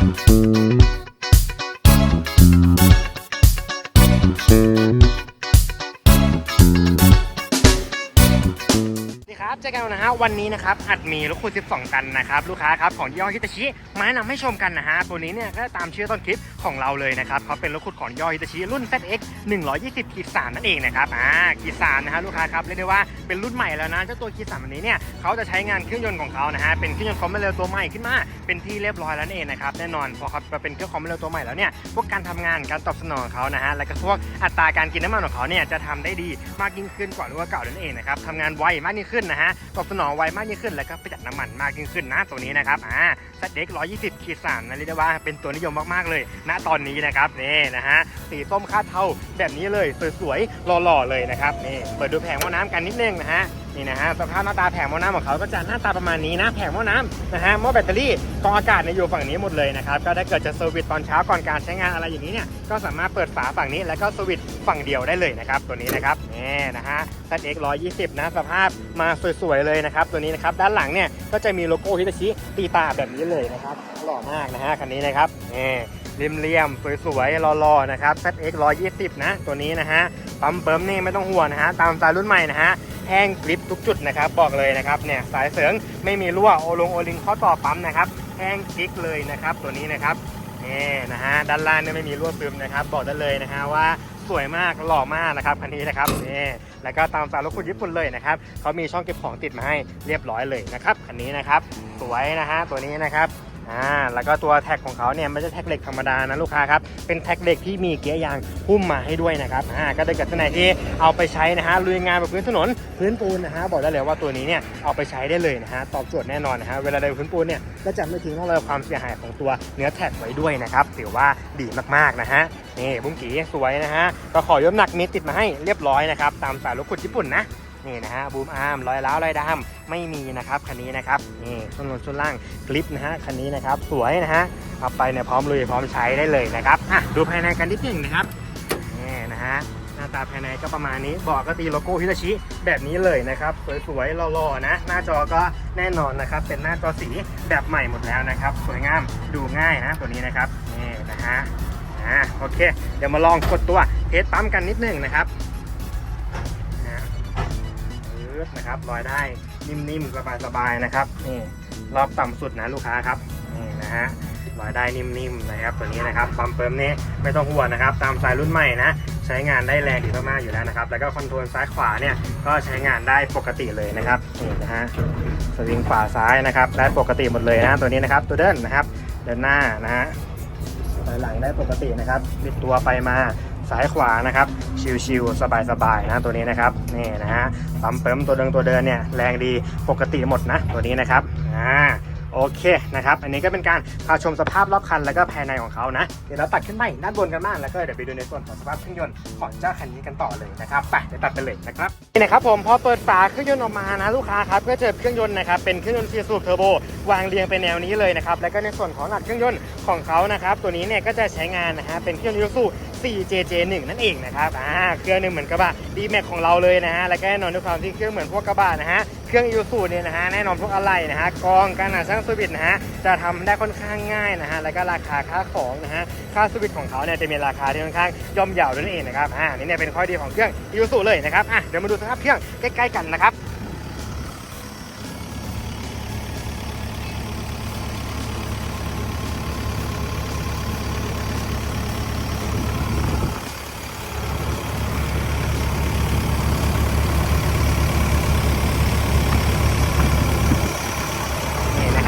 นี่ครับเจอกันนะ วันนี้นะครับหัดมีรถคูณ12 ตันนะครับลูกค้าครับของยี่ห้อฮิตาชิมาแนะนำให้ชมกันนะฮะตัวนี้เนี่ยก็ตามชื่อต้นคลิปของเราเลยนะครับเขาเป็นรถขุดของย่อฮิตาชิรุ่น ZX 120ขีด3นั่นเองนะครับอ่าขีด3นะฮะลูกค้าครับเรียกได้ว่าเป็นรุ่นใหม่แล้วนะเจ้าตัวขีด3อันนี้เนี่ยเขาจะใช้งานเครื่องยนต์ของเขานะฮะเป็นเครื่องยนต์คอมเมเร็วตัวใหม่ขึ้นมาเป็นที่เรียบร้อยแล้วนั่นเองนะครับแน่นอนพอเขาเป็นเครื่องคอมเมเร็วตัวใหม่แล้วเนี่ยพวกการทำงานการตอบสนองของเขานะฮะแล้วก็พวกอัตราการกินน้ำมันของเขาเนี่ยจะทำได้ดีมากยิ่งขึ้นกว่ารุ่นเก่านั่นเองนะครับทำงานไวมากยิ่งขึ้นนะฮะตอบสนองนอไวมากยิ่งขึ้น แล้วก็ประหยัดน้ำมันมากยิ่งขึ้นนะตัวนี้นะครับอ่าซัดเด็ก120ขีดสามนะเรียกได้ว่าเป็นตัวนิยมมากๆเลย ณตอนนี้นะครับนี่นะฮะสีส้มคาดเทาแบบนี้เลยสวยๆหล่อๆเลยนะครับนี่เปิดดูแผงว่าน้ำกันนิดนึงนะฮะ นี่นะฮะสภาพหน้าตาแผงหม้อน้ำของเขาก็จะหน้าตาประมาณนี้นะแผงหม้อน้ำนะฮะหม้อแบตเตอรี่กองอากาศเนี่ยอยู่ฝั่งนี้หมดเลยนะครับก็ถ้เกิดจะเซอร์วิสตอนเช้าก่อนการใช้งานอะไรอย่างนี้เนี่ยก็สามารถเปิดฝาฝั่งนี้แล้วก็สวิตฝั่งเดียวได้เลยนะครับตัวนี้นะครับนี่นะฮะ ZX 120นะสภาพมาสวยๆเลยนะครับตัวนี้นะครับด้านหลังเนี่ยก็จะมีโลโก้ฮิตาชิตีตาแบบนี้เลยนะครับหล่อมากนะฮะคันนี้นะครับนี่ริมเรียมๆสวยๆหล่อๆนะครับ ZX 120 นะ ตัวนี้นะฮะปั๊มเปิมนี่ไม่ต้องห่วงนะฮะตามสไตล์รุ่นใหม่นะฮะ แห้งกริปทุกจุดนะครับ บอกเลยนะครับเนี่ยสายเสริงไม่มีรั่วโอลงโอลิงข้อต่อปั๊มนะครับแห้งกริกเลยนะครับ ตัวนี้นะครับนี่นะฮะด้านล่างเนี่ยไม่มีรั่วซึมนะครับ บอกได้เลยนะฮะว่าสวยมากหล่อมากนะครับคันนี้นะครับนี่แล้วก็ตามสายรถคุณญี่ปุ่นเลยนะครับเขามีช่องเก็บของติดมาให้เรียบร้อยเลยนะครับคันนี้นะครับ สวยนะฮะตัวนี้นะครับ อ่าแล้วก็ตัวแท็กของเขาเนี่ยไม่ใช่แท็กเหล็กธรรมดานะลูกค้าครับเป็นแท็กเหล็กที่มีเกียร์ยางหุ้มมาให้ด้วยนะครับอ่าก็ได้กับท่านไหนที่เอาไปใช้นะฮะลุยงานแบบพื้นถนนพื้นปูนนะฮะบอกได้เลยว่าตัวนี้เนี่ยเอาไปใช้ได้เลยนะฮะตอบโจทย์แน่นอนนะฮะเวลาเดินพื้นปูนเนี่ยก็จะไม่ทิ้งร่องรอยความเสียหายของตัวเนื้อแท็กไว้ด้วยนะครับถือว่าดีมากๆนะฮะนี่บุ้งกีสวยนะฮะก็ขอยกน้ำหนักมีติดมาให้เรียบร้อยนะครับตามสายรถขุดญี่ปุ่นนะ นี่นะฮะบูมอาร์มรอยล้าวรอยดำไม่มีนะครับคันนี้นะครับนี่ส่วนบนส่วนล่างคลิปนะฮะคันนี้นะครับสวยนะฮะเอาไปเนี่ยพร้อมลุยพร้อมใช้ได้เลยนะครับอะดูภายในกันนิดหนึงนะครับนี่นะฮะหน้าตาภายในก็ประมาณนี้เบอกก็ตีโลโก้ฮิตาชิแบบนี้เลยนะครับสวยๆหล่อๆนะ หน้าจอก็แน่นอนนะครับ เป็นหน้าจอสีแบบใหม่หมดแล้วนะครับ สวยงามดูง่ายนะตัวนี้นะครับนี่นะฮะอ่าโอเค เดี๋ยวมาลองกดตัวเทสปั๊มกันนิดนึงนะครับึ๊บนะครับลอยได้นิ่มๆสบายๆนะครับนี่รอบต่ำสุดนะลูกค้าครับนี่นะฮะลอยได้นิ่มๆนะครับตัวนี้นะครับปั๊มเปิมนี้ไม่ต้องห่วงนะครับ ตามสายรุ่นใหม่นะใช้งานได้แรงดีมากๆอยู่แล้วนะครับ แล้วก็คอนโทรลซ้ายขวาเนี่ยก็ใช้งานได้ปกติเลยนะครับนี่นะฮะสวิงขวาซ้ายนะครับได้ปกติหมดเลยนะตัวนี้นะครับตัวเดินนะครับเดินหน้านะฮะถอยหลังได้ปกตินะครับบิดตัวไปมา ซ้ายขวานะครับ ชิวๆสบายๆนะตัวนี้นะครับนี่นะฮะปั๊มเปิมตัวเดินตัวเดินเนี่ยแรงดีปกติหมดนะตัวนี้นะครับอ่าโอเคนะครับ อันนี้ก็เป็นการพาชมสภาพรอบคันแล้วก็ภายในของเขานะ เดี๋ยวเราตัดขึ้นไปด้านบนกันบ้างแล้วก็เดี๋ยวไปดูในส่วนของสภาพเครื่องยนต์ของเจ้าคันนี้กันต่อเลยนะครับไปเดี๋ยวตัดไปเลยนะครับนี่นะครับผมพอเปิดฝาเครื่องยนต์ออกมานะลูกค้าครับก็เจอเครื่องยนต์นะครับเป็นเครื่องยนต์4สูบเทอร์โบวางเรียงเป็นแนวนี้เลยนะครับแล้วก็ในส่วนของหลักเครื่องยนต์ของเขานะครับตัวนี้เนี่ยก็จะใช้งานนะฮะเป็นเครื่องยนต์สู 4JJ1 นั่นเองนะครับ อ่า เครื่องหนึงเหมือนกระบะ d m a x ของเราเลยนะฮะ แล้วก็แน่นอนด้วยความที่เครื่องเหมือนพวกกระบะนะฮะ เครื่องยูสูเนี่ยนะฮะ แน่นอนพวกอะไรนะฮะ กองการหาช่างสวิตนะฮะ จะทำได้ค่อนข้างง่ายนะฮะ แล้วก็ราคาค่าของนะฮะ ค่าสวิตของเขาเนี่ยจะมีราคาที่ค่อนข้างย่อมเยาวนั่นเองนะครับ อ่า นี่เนี่ยเป็นข้อดีของเครื่องยูสูเลยนะครับ อะ เดี๋ยวมาดูสภาพเครื่องใกล้ๆกันนะครับ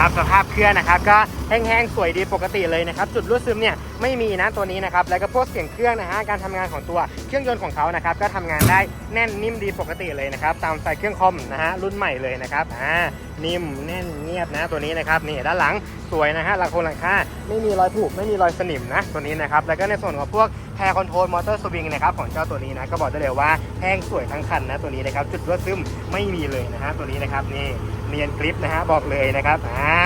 นะครับสภาพเครื่องนะครับก็แห้งๆสวยดีปกติเลยนะครับจุดรั่วซึมเนี่ยไม่มีนะตัวนี้นะครับแล้วก็พวกเสียงเครื่องนะฮะการทำงานของตัวเครื่องยนต์ของเขานะครับก็ทำงานได้แน่นนิ่มดีปกติเลยนะครับตามสายเครื่องคอมนะฮะรุ่นใหม่เลยนะครับอ่านิ่มแน่นเงียบนะตัวนี้นะครับนี่ด้านหลัง สวยนะฮะหลังครงหลังคาไม่มีรอยผุไม่มีรอยสนิมนะตัวนี้นะครับแล้วก็ในส่วนของพวกแพรคอนโทรลมอเตอร์สวิงนะครับของเจ้าตัวนี้นะก็บอกได้เลยว่าแห้งสวยทั้งคันนะตัวนี้นะครับจุดรั่วซึมไม่มีเลยนะฮะตัวนี้นะครับนี่เนียนกริปนะฮะบอกเลยนะครับอ่า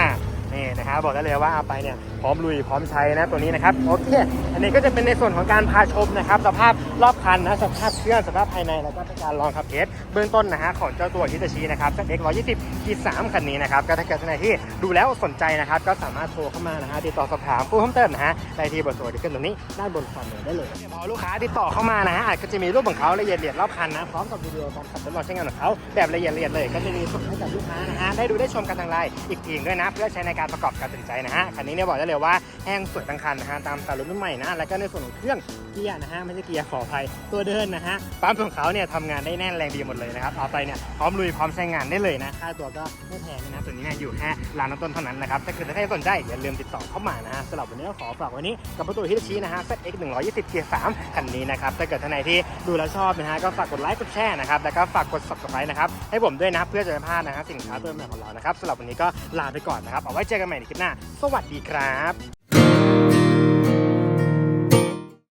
นี่นะฮะบอกได้เลยว่าเอาไปเนี่ยพร้อมลุยพร้อมใช้นะตัวนี้นะครับโอเคอันนี้ก็จะเป็นในส่วนของการพาชมนะครับสภาพรอบคันนะสภาพเครื่องสภาพภายในแล้วก็เป็นการลองขับเทสเบื้องต้นนะฮะของเจ้าตัวฮิตาชินะครับ ZX 120 g 3คันนี้นะครับก็ถ้าเกิดท่านใดที่ดูแล้วสนใจนะครับก็สามารถโทรเข้ามานะฮะติดต่อสอบถามผู้เพิ่มเติมนะฮะได้ที่เบอร์โทรที่ขึ้นตรงนี้ด้านบนความเห็นได้เลยพอลูกค้าติดต่อเข้ามานะฮะอาจก็จะมีรูปของเขาละเอียดละเอียดรอบคันนะพร้อมกับวิดีโอการขับทดลองใช้งานของเขาแบบละเอียดละเอียดเลย ก็จะมีส่งให้กับลูกค้านะฮะได้ดูได้ชมกันทางไลน์อีกทีด้วยนะเพื่อใช้ในการประกอบการตัดสินใจนะฮะคันนี้เนี่ยบอกได้เลยว่าแห้งสวยทั้งคันนะฮะตามสไตล์รถรุ่นใหม่นะแล้วก็ในส่วนของเครื่องเกียร์นะฮะไม่ใช่เกียร์ขออภัยตัวเดินนะฮะปั๊มของเขาเนี่ยทำงานได้แน่นแรงดีหมดเลยนะครับเอาไปเนี่ยพร้อมลุยพร้อมใช้งานได้เลยนะค่าตัวก็ไม่แพงนะตัวนี้เนี่ยอยู่แค่ล้านต้นเท่านั้นนะครับถ้าเกิดท่านสนใจอย่าลืมติดต่อเข้ามานะฮะสำหรับวันนี้ก็ขอฝากไว้นี้กับประตูฮิตชินะฮะ ZX 120 Gear 3คันนี้นะครับถ้าเกิดท่านไหนที่ดูแล้วชอบนะฮะก็ฝากกดไลค์กดแชร์นะครับแล้วก็ฝากกด subscribe นะครับให้ผมด้วยนะครับเพื่อจะไม่พลาดนะฮะสินค้าตัวใหม่ของเรานะครับสำหรับวันนี้ก็ลาไปก่อนนะครับเอาไว้เจอกันใหม่ในคลิปหน้า สวัสดีครับ